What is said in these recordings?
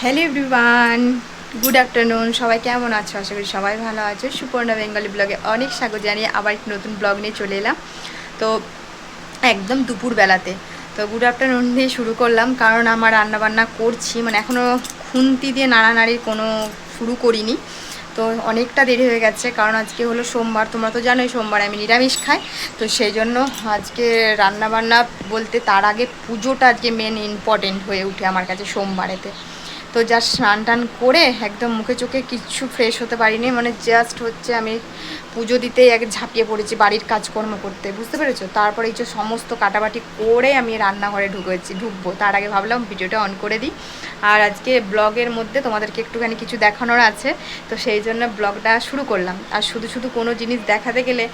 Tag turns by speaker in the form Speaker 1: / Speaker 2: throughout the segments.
Speaker 1: Hello everyone good afternoon সবাই কেমন আছো? আশা করি সবাই ভালো আছো। সুপর্ণা বেঙ্গলি ব্লগে অনেক স্বাগত জানিয়ে আবার একটি নতুন ব্লগ নিয়ে চলে এলাম। তো একদম দুপুরবেলাতে তো গুড আফটারনুন দিয়ে শুরু করলাম। কারণ আমার রান্নাবান্না করছি। মানে এখনও খুন্তি দিয়ে নাড়ানাড়ির কোনো শুরু করিনি। তো অনেকটা দেরি হয়ে গেছে। কারণ আজকে হলো সোমবার। তোমরা তো জানোই সোমবার আমি নিরামিষ খাই। তো সেই জন্য আজকে রান্নাবান্না বলতে তার আগে পুজোটা আজকে মেন ইম্পর্টেন্ট হয়ে উঠে আমার কাছে সোমবারেতে। তো জাস্ট স্নান টান করে একদম মুখে চোখে কিচ্ছু ফ্রেশ হতে পারিনি মানে জাস্ট হচ্ছে আমি পুজো দিতেই এক ঝাঁপিয়ে পড়েছি বাড়ির কাজকর্ম করতে, বুঝতে পেরেছ? তারপরে এই যে সমস্ত কাটাবাটি করে আমি রান্নাঘরে ঢুকেছি, ঢুকবো। তার আগে ভাবলাম ভিডিওটা অন করে দিই। আর আজকে ব্লগের মধ্যে তোমাদেরকে একটুখানি কিছু দেখানোর আছে, তো সেই জন্য ব্লগটা শুরু করলাম। আর শুধু শুধু কোনো জিনিস দেখাতে গেলে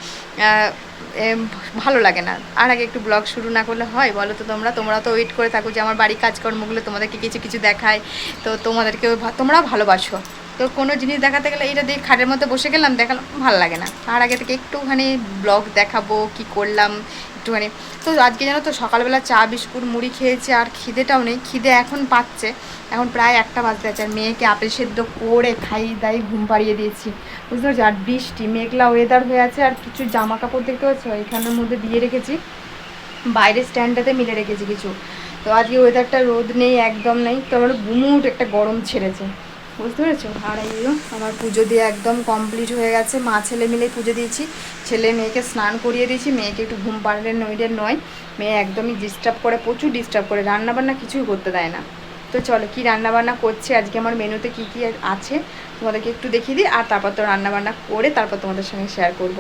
Speaker 1: ভালো লাগে না। আর আগে একটু ব্লগ শুরু না করলে হয়, বলো তো তোমরা? তোমরা তো ওয়েট করে থাকো যে আমার বাড়ির কাজকর্মগুলো তোমাদেরকে কিছু কিছু দেখায়। তো তোমাদেরকেও ভা- তোমরাও ভালোবাসো। তো কোনো জিনিস দেখাতে গেলে এটা দিয়ে খাটের মধ্যে বসে গেলাম, দেখালাম, ভালো লাগে না। তার আগে থেকে একটুখানি ব্লগ দেখাবো, কি করলাম, একটুখানি। তো আজকে জানো তো সকালবেলা চা, বিস্কুট, মুড়ি খেয়েছি, আর খিদেটাও নেই। খিদে এখন পাচ্ছে। এখন প্রায় একটা বাজতে আছে আর মেয়েকে আপেল সেদ্ধ করে খাই দাই ঘুম পাড়িয়ে দিয়েছি। বুঝতে পারছি? আর বৃষ্টি, মেঘলা ওয়েদার হয়ে আছে, আর কিছু জামা কাপড় দেখতে পাচ্ছ? এখানের মধ্যে দিয়ে রেখেছি। বাইরে স্ট্যান্ডটাতে মিলে রেখেছি কিছু। তো আজকে ওয়েদারটা রোদ নেই, একদম নেই। তো আমার গুমুট একটা গরম ছেড়েছে। বুঝতে পেরেছ? আর এইগুলো আমার পুজো দিয়ে একদম কমপ্লিট হয়ে গেছে। মা ছেলে মিলে পুজো দিয়েছি। ছেলে মেয়েকে স্নান করিয়ে দিয়েছি। মেয়েকে একটু ঘুম পাড়লে নইলে নয়। মেয়ে একদমই ডিস্টার্ব করে, প্রচুর ডিস্টার্ব করে। রান্নাবান্না কিছুই করতে দেয় না। তো চলো, কী রান্নাবান্না করছে? আজকে আমার মেনুতে কি কি আছে? তোমাদেরকে একটু দেখিয়ে দিই। আর তারপর তো রান্নাবান্না করে তারপর তোমাদের সঙ্গে শেয়ার করব।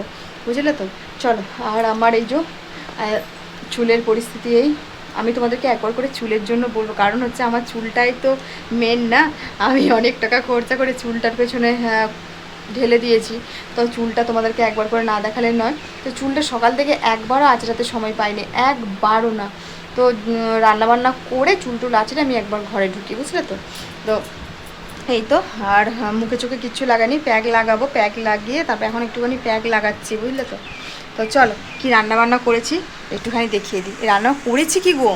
Speaker 1: বুঝলে তো? চলো, আর আমার এই যে চুলের পরিস্থিতি এই। আমি তোমাদেরকে একবার করে চুলের জন্য বলব। কারণ হচ্ছে আমার চুলটাই তো মেন না। আমি অনেক টাকা খরচা করে চুলটার পেছনে হ্যাঁ, ঢেলে দিয়েছি। তো চুলটা তোমাদেরকে একবার করে না দেখালে নয়। তো চুলটা সকাল থেকে একবারও আঁচড়াতে সময় পাইনি। একবারও না। তো রান্নাবান্না করে চুল টুল আঁচড়ে আমি একবার ঘরে ঢুকি বুঝলে তো? তো এই তো আর আহ, মুখে চোখে কিচ্ছু লাগানি প্যাক লাগাবো প্যাক লাগিয়ে তারপর এখন একটুখানি প্যাক লাগাচ্ছি বুঝলে তো? তো চলো, কি রান্না বান্না করেছি একটুখানি দেখিয়ে দিই। রান্না করেছি কি গো?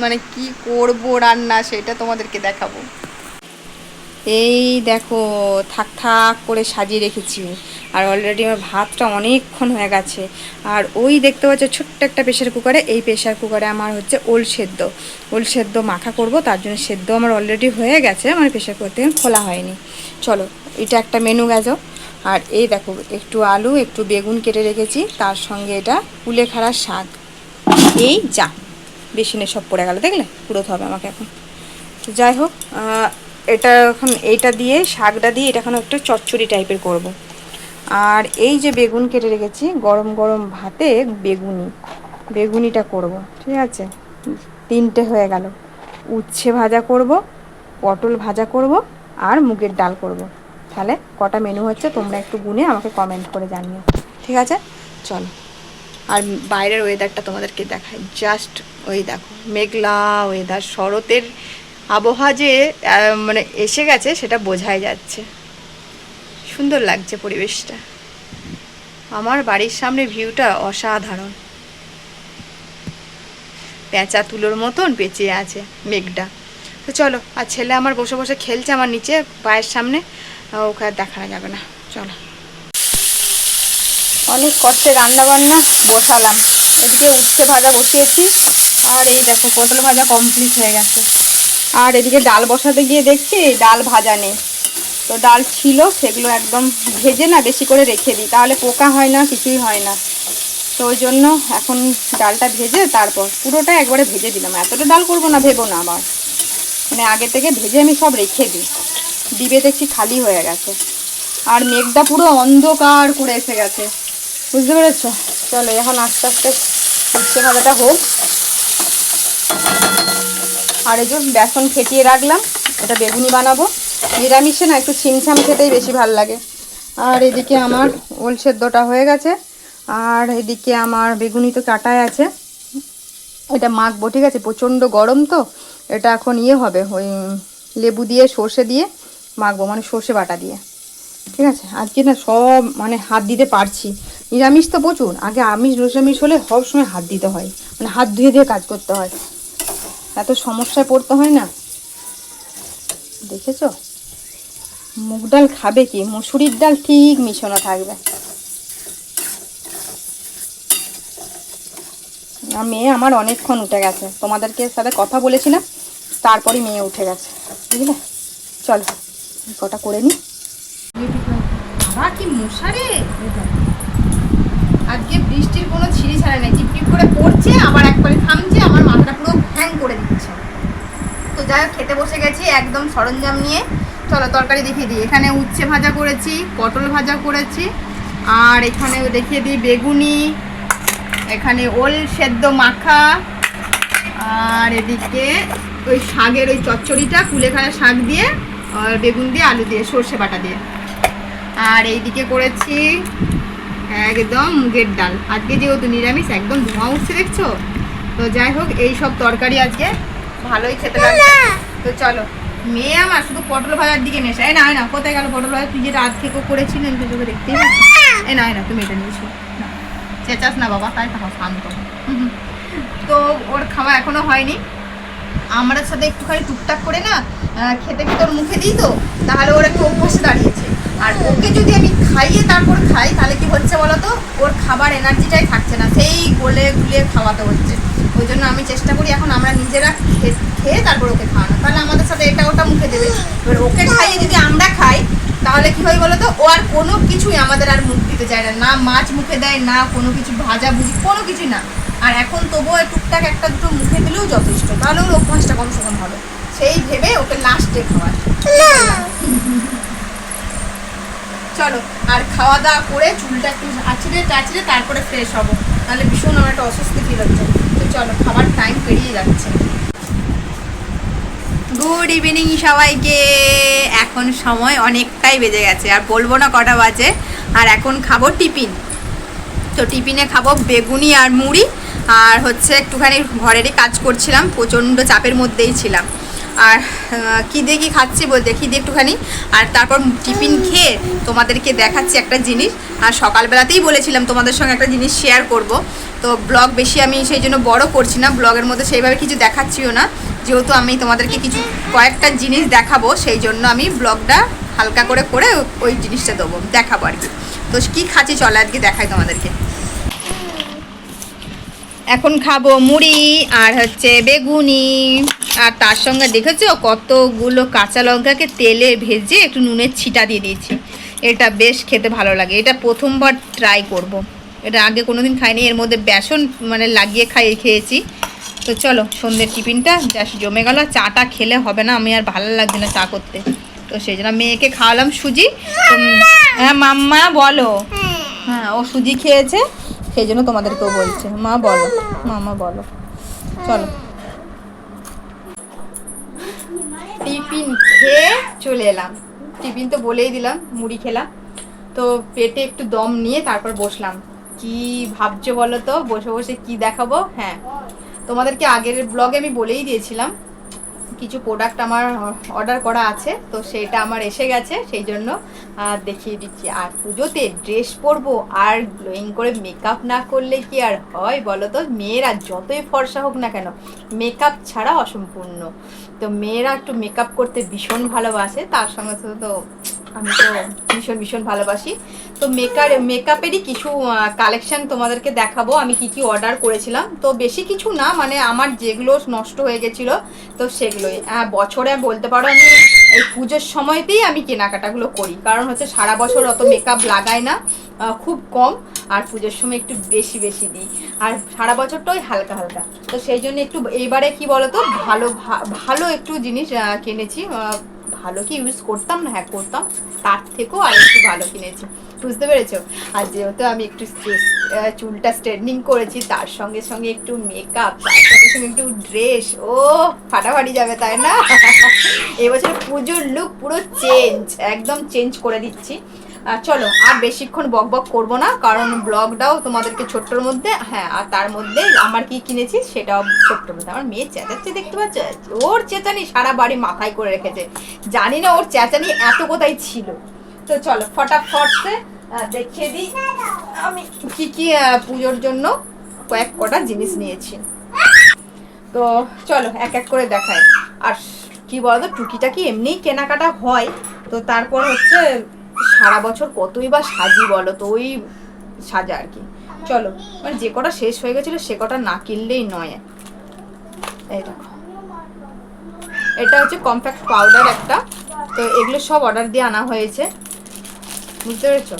Speaker 1: মানে কি করব রান্না সেটা তোমাদেরকে দেখাবো। এই দেখো, থাক থাক করে সাজিয়ে রেখেছি। আর অলরেডি আমার ভাতটা অনেকক্ষণ হয়ে গেছে। আর ওই দেখতে পাচ্ছ ছোট্ট একটা প্রেশার কুকারে, এই প্রেশার কুকারে আমার হচ্ছে ওল সেদ্ধ। ওল সেদ্ধ মাখা করব, তার জন্য সেদ্ধ আমার অলরেডি হয়ে গেছে আমার প্রেশার কুকার থেকে খোলা হয়নি। চলো, এটা একটা মেনু গেছো আর এই দেখো, একটু আলু, একটু বেগুন কেটে রেখেছি, তার সঙ্গে এটা কুলেখাড়ার শাক। এই যা বেশি নেই সব পড়ে গেল, দেখলে? পুরোতে হবে আমাকে এখন। তো যাই হোক এটা এখন এইটা দিয়ে, শাকটা দিয়ে এটা এখন একটু চচ্চড়ি টাইপের করব। আর এই যে বেগুন কেটে রেখেছি, গরম গরম ভাতে বেগুনি। বেগুনিটা করব, ঠিক আছে? তিনটে হয়ে গেল। উচ্ছে ভাজা করব, পটল ভাজা করব, আর মুগের ডাল করব। তাহলে কটা মেনু হচ্ছে তোমরা একটু গুনে আমাকে কমেন্ট করে জানিও। ঠিক আছে? চলো। আর বাইরের ওয়েদারটা তোমাদেরকে দেখায় জাস্ট ওই দেখো, মেঘলা ওয়েদার শরতের আবহাওয়া যে মানে এসে গেছে সেটা বোঝাই যাচ্ছে। সুন্দর লাগছে পরিবেশটা। আমার বাড়ির সামনে ভিউটা অসাধারণ। পেঁচা তুলোর মতন পেঁচিয়ে আছে মেঘটা। তো চলো, আর ছেলে আমার বসে বসে খেলছে আমার নিচে, পায়ের সামনে। ওকে আর দেখানো যাবে না। চলো। অনেক কষ্টে রান্না বান্না বসালাম। এদিকে উচ্ছে ভাজা বসিয়েছি। আর এই দেখো, পটল ভাজা কমপ্লিট হয়ে গেছে। আর এদিকে ডাল বসাতে গিয়ে দেখছি ডাল ভাজা নেই। তো ডাল ছিল, সেগুলো একদম ভেজে না বেশি করে রেখে দিই। তাহলে পোকা হয় না, কিছুই হয় না। তো ওই জন্য এখন ডালটা ভেজে তারপর পুরোটা একবারে ভেজে দিলাম। এতটা ডাল করব না, ভেবো না আবার। মানে আগে থেকে ভেজে আমি সব রেখে দিই। ডিবে দেখছি খালি হয়ে গেছে। আর মেঘটা পুরো অন্ধকার করে এসে গেছে। বুঝতে পেরেছ? চলো, এখন আস্তে আস্তে উচ্ছে ভাজাটা হোক। আর এই যে বেসন ফেটিয়ে রাখলাম, এটা বেগুনি বানাবো। নিরামিষে না, একটু ছিমছাম খেতেই বেশি ভালো লাগে। আর এদিকে আমার ওল সেদ্ধটা হয়ে গেছে। আর এদিকে আমার বেগুনি তো কাটায় আছে। এটা মাখবো, ঠিক আছে? প্রচণ্ড গরম তো। এটা এখন ইয়ে হবে, ওই লেবু দিয়ে, সর্ষে দিয়ে মাখবো মানে সর্ষে বাটা দিয়ে। ঠিক আছে? আজকে না সব মানে হাত দিতে পারছি। নিরামিষ তো প্রচুর। আগে আমিষ, নিরামিষ হলে সব সময় হাত দিতে হয়। মানে হাত ধুয়ে ধুয়ে কাজ করতে হয়। এত সমস্যায় পড়তে হয় না। দেখেছ? মুগ ডাল খাবে কি? মুসুরির ডাল ঠিক মিশানো থাকবে। মেয়ে আমার অনেকক্ষণ উঠে গেছে। তোমাদেরকে সাথে কথা বলেছিলাম তারপরে মেয়ে উঠে গেছে। বুঝলে? চলো। কটা করে নি। বাবা, কি মশারে আজকে বৃষ্টির কোনো ছিঁড়ি ছাড়া নেই। টিপ টিপ করে পড়ছে, আবার একবারে থামছে, আমার মাথাটা পুরো হ্যাং করে দিচ্ছে। তো যাই হোক, খেতে বসে গেছি, একদম সরঞ্জাম নিয়ে। চলো, তরকারি দেখিয়ে দিই। এখানে উচ্ছে ভাজা করেছি, পটল ভাজা করেছি, আর এখানে দেখিয়ে দিই বেগুনি, এখানে ওল সেদ্ধ মাখা, আর এদিকে ওই শাকের ওই চচ্চড়িটা, কুলেখাড়া শাক দিয়ে আর বেগুন দিয়ে আলু দিয়ে সর্ষে বাটা দিয়ে। আর এইদিকে করেছি একদম মুগের ডাল। আজকে যেহেতু নিরামিষ একদম ধোঁয়া উঠছে দেখছ? তো যাই হোক এই সব তরকারি আজকে ভালোই খেতে লাগছে তো চলো মেয়ে আমার শুধু পটল ভাজার দিকে নেশা। এ না না কোথায় গেল পটল ভাজা? তুই যেটা আজ থেকেও করেছিলেন তো তোকে দেখতেই পাচ্ছি না। না তুমি এটা নিয়েছো না চেঁচাস না বাবা তাই থাকো শান্ত। তো ওর খাওয়া এখনও হয়নি। আমার সাথে একটুখানি টুকটাক করে না খেতে খেতে ওর মুখে দিই তো, তাহলে ওর একটু অভ্যাসে দাঁড়িয়েছে। আর ওকে যদি আমি খাইয়ে তারপর খাই, তাহলে কি হচ্ছে বলো তো ওর খাবার এনার্জিটাই থাকছে না, সেই গলে গুলিয়ে খাওয়াতে হচ্ছে। ওই জন্য আমি চেষ্টা করি এখন আমরা নিজেরা খেয়ে তারপর ওকে খাওয়ানো। তাহলে আমাদের সাথে এটা ওটা মুখে দেবে। এবার ওকে খাইয়ে যদি আমরা খাই, তাহলে কি হয় বলো তো ও আর কোনো কিছুই আমাদের আর মুখ দিতে চায় না। না মাছ মুখে দেয়, না কোনো কিছু ভাজা ভুজি কোনো কিছুই না। আর এখন তবুও টুকটাক একটা দুটো মুখে দিলেও যথেষ্ট। তাহলে ওর অভ্যাসটা কম কম হবে? সেই ভেবে ওকে লাস্টে খাওয়ার চলো, আর খাওয়া দাওয়া করে চুলটা একটু আছড়ে টাছড়ে তারপরে ফ্রেশ হব। তাহলে ভীষণ আমার একটা অস্বস্তি ফিল হচ্ছে। তো চলো, খাবার টাইম পেরিয়ে যাচ্ছে। গুড ইভিনিং সবাইকে। এখন সময় অনেকটাই বেজে গেছে। আর বলব না কটা বাজে। আর এখন খাব টিফিন। তো টিফিনে খাব বেগুনি আর মুড়ি। আর হচ্ছে একটুখানি ঘরেরই কাজ করছিলাম, প্রচণ্ড চাপের মধ্যেই ছিলাম। আর কী দিয়ে কী খাচ্ছি বল দেখি, দিয়ে একটুখানি। আর তারপর টিফিন খেয়ে তোমাদেরকে দেখাচ্ছি একটা জিনিস। আর সকালবেলাতেই বলেছিলাম তোমাদের সঙ্গে একটা জিনিস শেয়ার করব। তো ব্লগ বেশি আমি সেই জন্য বড় করছি না, ব্লগের মধ্যে সেইভাবে কিছু দেখাচ্ছিও না। যেহেতু আমি তোমাদেরকে কিছু, কয়েকটা জিনিস দেখাবো, সেই জন্য আমি ব্লগটা হালকা করে করে ওই জিনিসটা দেবো, দেখাবো আর কি। তো কী খাচ্ছি চলো আজকে দেখাই তোমাদেরকে। এখন খাব মুড়ি আর হচ্ছে বেগুনি। আর তার সঙ্গে দেখেছ কতগুলো কাঁচা লঙ্কাকে তেলে ভেজে একটু নুনের ছিটা দিয়ে দিয়েছি। এটা বেশ খেতে ভালো লাগে। এটা প্রথমবার ট্রাই করব। এটা আগে কোনোদিন খাইনি, এর মধ্যে বেসন মানে লাগিয়ে খাইয়ে খেয়েছি। তো চলো, সন্ধ্যের টিফিনটা জাস্ট জমে গেল। চাটা খেলে হবে না, আমি আর ভালো লাগছে না চা করতে। তো সেই জন্য মেয়েকে খাওয়ালাম সুজি। হ্যাঁ মাম্মা, বলো। হ্যাঁ ও সুজি খেয়েছে। সেই জন্য তোমাদেরকেও বলছে। মা, বলো। মামা, বলো। চলো। টিফিন খেয়ে চলে এলাম। টিফিন তো বলেই দিলাম, মুড়ি খেলাম। তো পেটে একটু দম নিয়ে তারপর বসলাম। কি ভাবছ বলো তো? বসে বসে কি দেখাবো? হ্যাঁ। তোমাদেরকে আগের ব্লগে আমি বলেই দিয়েছিলাম। কিছু প্রোডাক্ট আমার অর্ডার করা আছে, তো সেটা আমার এসে গেছে, সেই জন্য দেখিয়ে দিচ্ছি। আর পুজোতে ড্রেস পরবো, আর গ্লোয়িং করে মেকআপ না করলে কি আর হয় বলো তো মেয়েরা যতই ফর্সা হোক না কেন মেকআপ ছাড়া অসম্পূর্ণ। তো মেয়েরা একটু মেকআপ করতে ভীষণ ভালোবাসে, তার সঙ্গে তো আমি তো ভীষণ ভীষণ ভালোবাসি। তো মেকার মেকআপেরই কিছু কালেকশন তোমাদেরকে দেখাবো। আমি কি কি অর্ডার করেছিলাম। তো বেশি কিছু না মানে আমার যেগুলো নষ্ট হয়ে গেছিল তো সেগুলোই। আহ, বছরে বলতে পারো আমি এই পুজোর সময়তেই আমি কেনাকাটাগুলো করি। কারণ হচ্ছে সারা বছর অত মেকআপ লাগাই না খুব কম। আর পুজোর সময় একটু বেশি বেশি দিই। আর সারা বছরটাই হালকা হালকা। তো সেই জন্য একটু এইবারে কি বলতো ভালো ভালো একটু জিনিস কিনেছি। ভালো কি ইউজ করতাম না? হ্যাঁ করতাম। তার থেকেও আর একটু ভালো কিনেছি। বুঝতে পেরেছ? আর যেহেতু আমি একটু চুলটা স্ট্রেটনিং করেছি, তার সঙ্গে সঙ্গে একটু মেকআপ তার সঙ্গে সঙ্গে একটু ড্রেস ও, ফাটাফাটি যাবে তাই না? এবছর পুজোর লুক পুরো চেঞ্জ একদম চেঞ্জ করে দিচ্ছি। চলো আর বেশিক্ষণ বক বক করব না কারণ ব্লগটাও তোমাদেরকে ছোট্টর মধ্যে হ্যাঁ আর তার মধ্যে আমার কি কিনেছি সেটাও ছোট্টর মধ্যে। আমার মেয়ে চেঁচাচ্ছে দেখতে পাচ্ছ? ওর চেঁচানি সারা বাড়ি মাথায় করে রেখেছে। জানি না ওর চেঁচানি এত কোথায় ছিল। তো চলো ফটাফটসে আহ, দেখিয়ে দিই। আমি কি কি পুজোর জন্য কয়েক কটা জিনিস নিয়েছি। তো চলো এক এক করে দেখায় আর কি বলতো টুকিটা কি এমনিই কেনাকাটা হয়। তো তারপর হচ্ছে সারা বছর কতই বা সাজি বলো তো, ওই সাজা আর কি। চলো মানে যে কটা শেষ হয়ে গেছিল, সে কটা না কিনলেই নয়। এই এটা হচ্ছে কম্প্যাক্ট পাউডার একটা। তো এগুলো সব অর্ডার দিয়ে আনা হয়েছে। বুঝতে পেরেছ?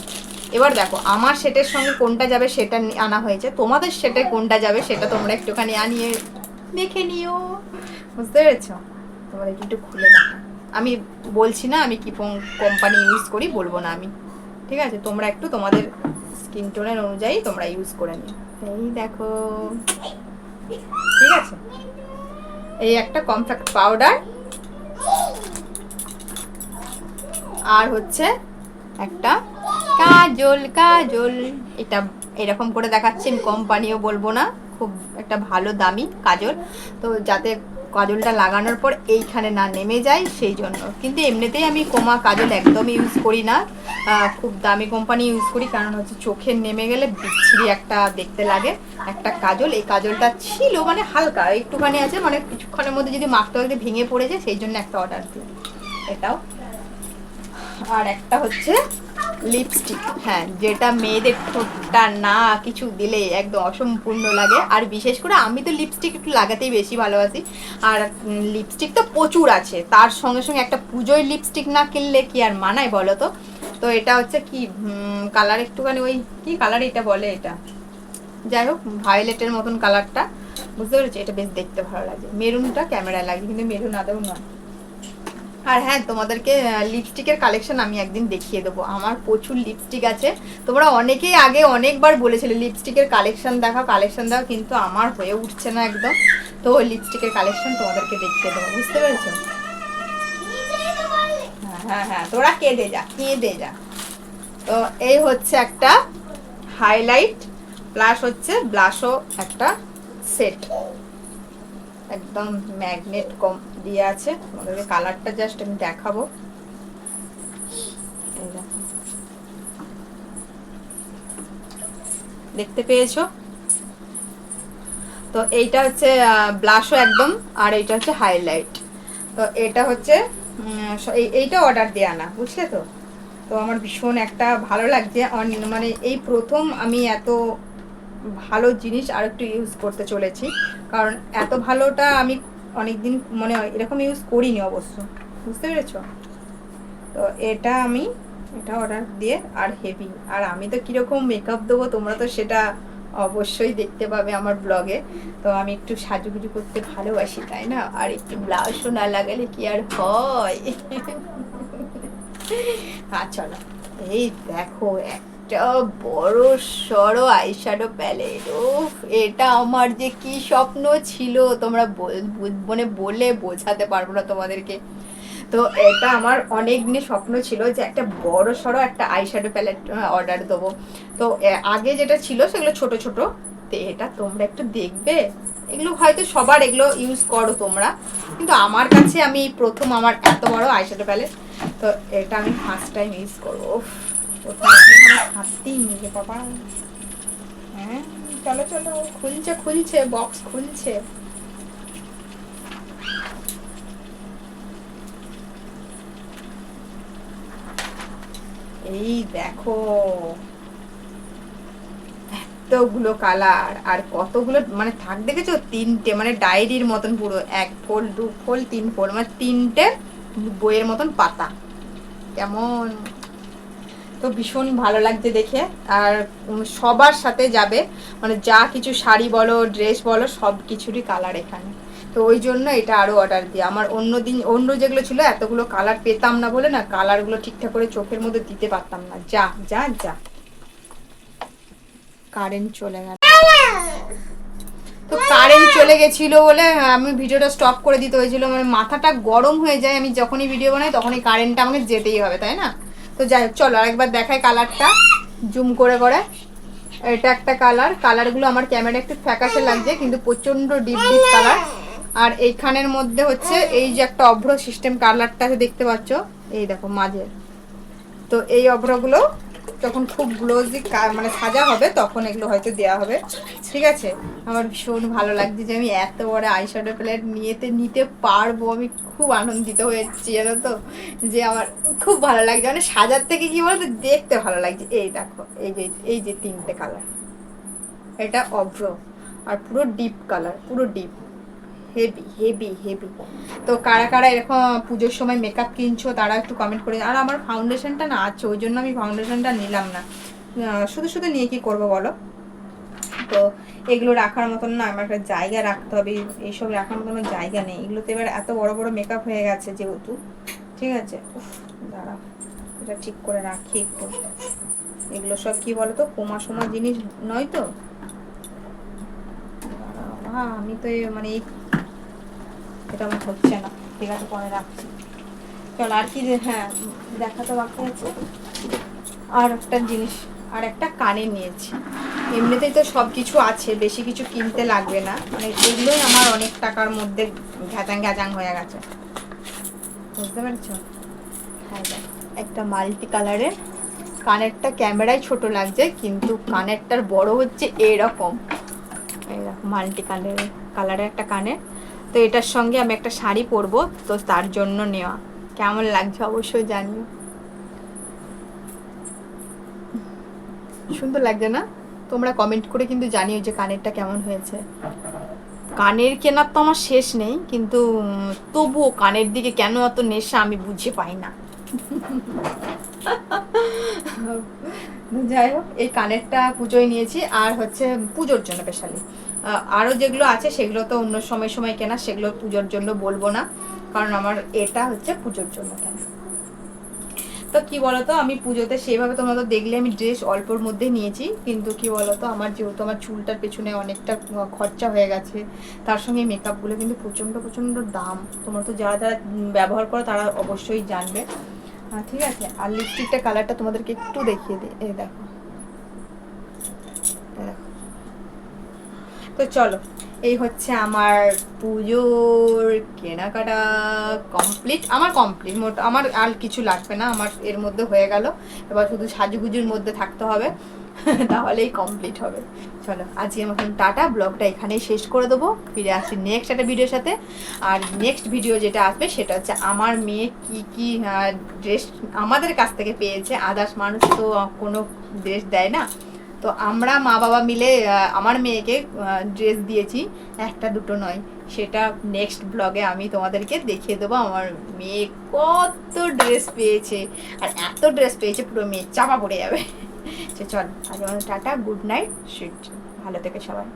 Speaker 1: এবার দেখো, আমার সেটের সঙ্গে কোনটা যাবে সেটা আনা হয়েছে। তোমাদের সেটে কোনটা যাবে সেটা তোমরা একটুখানি আনিয়ে দেখে নিও। বুঝতে পেরেছ? একটু একটু খুলে দেখো আমি বলছি না, আমি কি কোম্পানি ইউজ করি বলব না আমি। ঠিক আছে? তোমরা একটু তোমাদের স্কিন টোনের অনুযায়ী তোমরা ইউজ করে নিও। এই দেখো। ঠিক আছে? এই একটা কমফ্যাক্ট পাউডার আর হচ্ছে একটা কাজল কাজল। এটা এরকম করে দেখাচ্ছি, আমি কোম্পানিও বলব না। খুব একটা ভালো দামি কাজল। তো যাতে কাজলটা লাগানোর পর এইখানে না নেমে যায়, সেই জন্য। কিন্তু এমনিতেই আমি কোমা কাজল একদম ইউজ করি না। খুব দামি কোম্পানি ইউজ করি, কারণ হচ্ছে চোখে নেমে গেলে বিচ্ছিরি একটা দেখতে লাগে একটা কাজল। এই কাজলটা ছিল মানে হালকা, একটুখানি আছে মানে কিছুক্ষণের মধ্যে যদি মাখতে ভেঙে পড়ে যায়, সেই জন্য একটা অর্ডার দিই এটাও। আর একটা হচ্ছে লিপস্টিক হ্যাঁ যেটা মেয়েদের ঠোঁটটা না কিছু দিলে একদম অসম্পূর্ণ লাগে। আর বিশেষ করে আমি তো লিপস্টিক একটু লাগাতেই বেশি ভালোবাসি। আর লিপস্টিক তো প্রচুর আছে। তার সঙ্গে সঙ্গে একটা পুজোয় লিপস্টিক না কিনলে কি আর মানায় বলো তো? তো এটা হচ্ছে কি কালার একটুখানি ওই, কি কালার এটা বলে এটা? যাই হোক ভায়োলেটের মতন কালারটা বুঝতে পেরেছি? এটা বেশ দেখতে ভালো লাগে। মেরুনটা ক্যামেরায় লাগে কিন্তু মেরুন আদৌ নয়। আর হ্যাঁ তোমাদেরকে লিপস্টিকের কালেকশন আমি একদিন দেখিয়ে দেবো। আমার প্রচুর লিপস্টিক আছে। তোমরা অনেকেই আগে অনেকবার বলেছিলে লিপস্টিকের কালেকশন দেখাও কালেকশন দাও কিন্তু আমার হয়ে উঠছে না একদম। তো লিপস্টিকের কালেকশন তোমাদেরকে দেখিয়ে দেবো, বুঝতে পেরেছ? হ্যাঁ হ্যাঁ হ্যাঁ তোরা কেঁদে যা কেঁদে যা। তো এই হচ্ছে একটা হাইলাইট প্লাস হচ্ছে ব্লাশও একটা সেট একদম ম্যাগনেট কম দিয়ে আছে। তোমাদেরকে কালারটা জাস্ট আমি দেখাবো। দেখতে পেয়েছ? তো এইটা হচ্ছে ব্লাশও একদম, আর এইটা হচ্ছে হাইলাইট তো এটা হচ্ছে এইটা অর্ডার দেওয়া না, বুঝলে তো? তো আমার ভীষণ একটা ভালো লাগছে। মানে এই প্রথম আমি এত ভালো জিনিস আর একটু ইউজ করতে চলেছি। কারণ এত ভালোটা আমি অনেকদিন মনে হয়, এরকম ইউজ করিনি অবশ্য। বুঝতে পেরেছ? তো এটা আমি, এটা অর্ডার দিয়ে আর হেভি আর আমি তো কীরকম মেকআপ দেবো, তোমরা তো সেটা অবশ্যই দেখতে পাবে আমার ব্লগে তো আমি একটু সাজুগুজু করতে ভালোবাসি, তাই না? আর একটু ব্লাউজও না লাগালে কি আর হয়? হ্যাঁ চলো। এই দেখো একটা বড় সড়ো আইশ্যাডো প্যালেট। ও এটা আমার যে কি স্বপ্ন ছিল, তোমরা মানে বলে বোঝাতে পারব না তোমাদেরকে। তো এটা আমার অনেক দিনের স্বপ্ন ছিল যে একটা বড় সড়ো একটা আইশ্যাডো প্যালেট অর্ডার দেবো। তো আগে যেটা ছিল সেগুলো ছোট ছোট। তো, এটা তোমরা একটু দেখবে। এগুলো হয়তো সবার এগুলো ইউজ করো তোমরা। কিন্তু আমার কাছে আমি প্রথম আমার এত বড় আইশ্যাডো প্যালেট। তো, এটা আমি ফার্স্ট টাইম ইউজ করব। হ্যাঁ চলো চলো খুলছে খুলছে বক্স খুলছে এই দেখো এতগুলো কালার আর কতগুলো মানে থাক দেখেছ, তিনটে মানে ডায়েরির মতন পুরো, এক ফোল দু ফোল তিন ফোল মানে তিনটে বইয়ের মতন পাতা। কেমন? তো ভীষণ ভালো লাগছে দেখে। আর সবার সাথে যাবে। মানে যা কিছু শাড়ি বলো, ড্রেস বলো, সব কিছুরই কালার এখানে। তো ওই জন্য এটা আরও অর্ডার দিই আমার অন্য দিন, অন্য যেগুলো ছিল, এতগুলো কালার পেতাম না বলে না কালারগুলো ঠিকঠাক করে চোখের মধ্যে দিতে পারতাম না। যা যা যা। কারেন্ট চলে গেল। তো কারেন্ট চলে গেছিল বলে আমি ভিডিওটা স্টপ করে দিতে হয়েছিল। মানে মাথাটা গরম হয়ে যায়। আমি যখনই ভিডিও বানাই, তখনই কারেন্টটা আমাকে যেতেই হবে, তাই না? তো যাই হোক, চলো আরেকবার দেখাই কালারটা জুম করে করে। এটা একটা কালার কালারগুলো আমার ক্যামেরা একটু ফ্যাকাশে লাগছে, কিন্তু প্রচণ্ড ডিপ ডিপ কালার আর এইখানের মধ্যে হচ্ছে এই যে একটা অভ্র সিস্টেম কালারটা দেখতে পাচ্ছ? এই দেখো মাঝের তো এই অভ্রগুলো যখন খুব গ্লোজি মানে সাজা হবে, তখন এগুলো হয়তো দেওয়া হবে। ঠিক আছে? আমার ভীষণ ভালো লাগছে যে আমি এত বড় আইশ্যাডো প্যালেট নিয়েতে, নিতে পারব। আমি খুব আনন্দিত হয়েছি, জানো তো? যে আমার খুব ভালো লাগছে। মানে সাজার থেকে কি বলতো? দেখতে ভালো লাগছে। এই দেখো, এই যে এই যে তিনটে কালার এটা অভ্র, আর পুরো ডিপ কালার পুরো ডিপ হেভি হেভি হেভি তো কারা কারা এরকম পুজোর সময় মেকআপ কিনছো তারা একটু কমেন্ট করে আর আমার ফাউন্ডেশনটা না আছে, ওই জন্য আমি ফাউন্ডেশনটা নিলাম না। শুধু শুধু নিয়ে কি করব বলো? তো এগুলো রাখার মতন না, আমার একটা জায়গা রাখতে হবে। এইসব রাখার মতন জায়গা নেই। এগুলোতে এবার এত বড় বড় মেকআপ হয়ে গেছে যেহেতু। ঠিক আছে? দাঁড়া এটা ঠিক করে রাখি একটু। এগুলো সব কি বলতো? কোমা সোমা জিনিস নয় তো? আমি তো মানে এটা আমার হচ্ছে না। ঠিক আছে, পরে রাখছি। চল, আর কি হ্যাঁ দেখাতে বাকি আছে। আর একটা জিনিস, আর একটা কানে নিয়েছি। এমনিতেই তো সব কিছু আছে, বেশি কিছু কিনতে লাগবে না। মানে এগুলোই আমার অনেক টাকার মধ্যে ঘ্যাচাং ঘ্যাচাং হয়ে গেছে। বুঝতে পেরেছ? হ্যাঁ একটা মাল্টি কালারের কানেরটা ক্যামেরায় ছোট লাগছে, কিন্তু কানেরটার বড় হচ্ছে এরকম। এরকম মাল্টি কালারের কালারের একটা কানের। তো এটার সঙ্গে আমি একটা শাড়ি পরবো, তো তার জন্য নেওয়া। কেমন লাগছে অবশ্যই জানিও সুন্দর লাগছে না? তোমরা কমেন্ট করে কিন্তু জানিও যে কানেরটা কেমন হয়েছে। কানের কেনার তো আমার শেষ নেই, কিন্তু তবুও কানের দিকে কেন এত নেশা আমি বুঝে পাই না। যাই হোক, এই কানেরটা পুজোয় নিয়েছি, আর হচ্ছে পুজোর জন্য স্পেশালি আরও যেগুলো আছে সেগুলো তো অন্য সময় সময় কেনা, সেগুলো পুজোর জন্য বলব না। কারণ আমার এটা হচ্ছে পুজোর জন্য কেনা। তো কি বলতো, আমি পুজোতে সেইভাবে তোমরা তো দেখলে, আমি ড্রেস অল্পর মধ্যে নিয়েছি। কিন্তু কি বলতো, আমার যেহেতু আমার চুলটার পেছনে অনেকটা খরচা হয়ে গেছে, তার সঙ্গে মেকআপগুলো কিন্তু প্রচণ্ড প্রচণ্ড দাম। তোমরা তো যারা যারা ব্যবহার করো, তারা অবশ্যই জানবে। ঠিক আছে, আর লিপস্টিকটা কালারটা তোমাদেরকে একটু দেখিয়ে দিই দেখো এই দেখো তো চলো, এই হচ্ছে আমার পুজোর কেনাকাটা কমপ্লিট আমার কমপ্লিট মোট আমার আর কিছু লাগবে না, আমার এর মধ্যে হয়ে গেল। এবার শুধু সাজুগুজুর মধ্যে থাকতে হবে, তাহলেই কমপ্লিট হবে। চলো আজকে মতন টাটা, ব্লগটা এখানেই শেষ করে দেবো। ফিরে আসছি নেক্সট একটা ভিডিওর সাথে। আর নেক্সট ভিডিও যেটা আসবে, সেটা হচ্ছে আমার মেয়ে কি কি ড্রেস আমাদের কাছ থেকে পেয়েছে আদার্স মানুষ তো কোনো ড্রেস দেয় না। তো আমরা মা বাবা মিলে আমার মেয়েকে ড্রেস দিয়েছি। একটা দুটো নয়। সেটা নেক্সট ব্লগে আমি তোমাদেরকে দেখিয়ে দেবো। আমার মেয়ে কত ড্রেস পেয়েছে। আর এত ড্রেস পেয়েছে, পুরো মেয়ে চাপা পড়ে যাবে। চল, আজ টাটা গুড নাইট সুইট ভালো থেকে সবাই।